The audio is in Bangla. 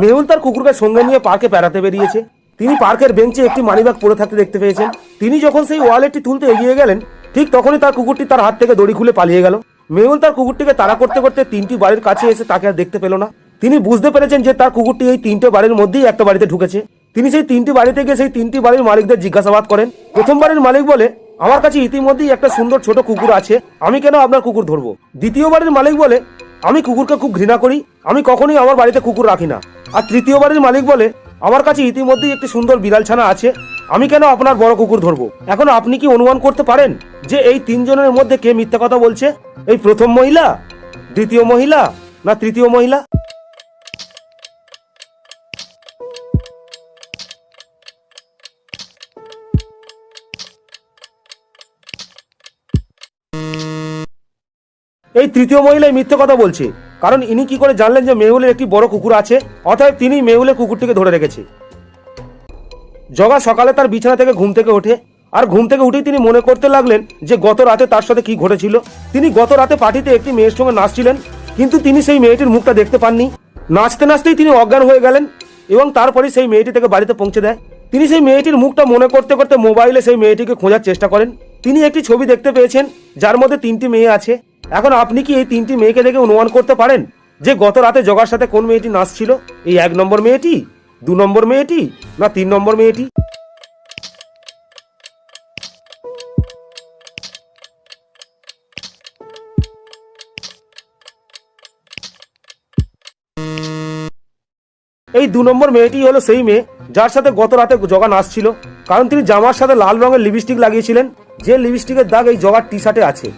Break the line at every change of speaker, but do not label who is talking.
মেহুল তার কুকুরকে সঙ্গে নিয়ে পার্কে বেড়াতে বেরিয়েছে। তিনি পার্কের বেঞ্চে একটি মানিব্যাগ পড়ে থাকতে দেখতে পেয়েছেন। তিনি যখন সেই ওয়ালেটটি তুলতে এগিয়ে গেলেন, ঠিক তখনই তার কুকুরটি তার হাত থেকে দড়ি খুলে পালিয়ে গেল। মেহুল তার কুকুরটিকে তাড়া করতে করতে তিনটি বাড়ির কাছে এসে তাকে আর দেখতে পেল না। তিনি বুঝতে পেরেছেন যে তার কুকুরটি এই তিনটে বাড়ির মধ্যেই একটা বাড়িতে ঢুকেছে। তিনি সেই তিনটি বাড়িতে গিয়ে সেই তিনটি বাড়ির মালিকদের জিজ্ঞাসাবাদ করেন। প্রথম বাড়ির মালিক বলে, আমার কাছে ইতিমধ্যেই একটা সুন্দর ছোট কুকুর আছে। আমি কেন আপনার কুকুর ধরবো? দ্বিতীয় বাড়ির মালিক বলে, আমি কুকুরকে খুব ঘৃণা করি। আমি কখনোই আমার বাড়িতে কুকুর রাখি না। আর তৃতীয় বাড়ির মালিক বলে, আমার কাছে ইতিমধ্যেই একটি সুন্দর বিড়াল ছানা আছে, আমি কেন আপনার বড় কুকুর ধরবো? এখন আপনি কি অনুমান করতে পারেন যে এই তিনজনের মধ্যে কে মিথ্যা কথা বলছে? এই প্রথম মহিলা? দ্বিতীয় মহিলা? না তৃতীয় মহিলা? এই তৃতীয় মহিলাই মিথ্যে কথা বলছে। কারণ ইনি কি করে জানলেন যে মেহুলের একটি বড় কুকুর আছে? অতএব তিনি মেহুলের কুকুরটিকে ধরে রেখেছে। জগা সকালে তার বিছানা থেকে ঘুম থেকে ওঠে। আর ঘুম থেকে উঠেই তিনি মনে করতে লাগলেন যে গত রাতে তার সাথে কি ঘটেছিল। তিনি গত রাতে পার্টিতে একটি মেয়ের সঙ্গে নাচছিলেন, কিন্তু তিনি সেই মেয়েটির মুখটা দেখতে পাননি। নাচতে নাচতেই তিনি অজ্ঞান হয়ে গেলেন এবং তারপরে সেই মেয়েটি থেকে বাড়িতে পৌঁছে দেয়। তিনি সেই মেয়েটির মুখটা মনে করতে করতে মোবাইলে সেই মেয়েটিকে খোঁজার চেষ্টা করেন। তিনি একটি ছবি দেখতে পেয়েছেন, যার মধ্যে তিনটি মেয়ে আছে। এখন আপনি কি এই তিনটি মেয়েকে দেখে অনুমান করতে পারেন যে গত রাতে জগার সাথে কোন মেয়েটি নাচছিল এই এক নম্বর মেয়েটি? দু নম্বর মেয়েটি? না, তিন নম্বর মেয়েটি? এই দু নম্বর মেয়েটি হলো সেই মেয়ে যার সাথে গত রাতে জগা নাচছিল কারণ তিনি জামার সাথে লাল রঙের লিপস্টিক লাগিয়েছিলেন। যে লিপস্টিকের দাগ এই জগার টি শার্টে আছে।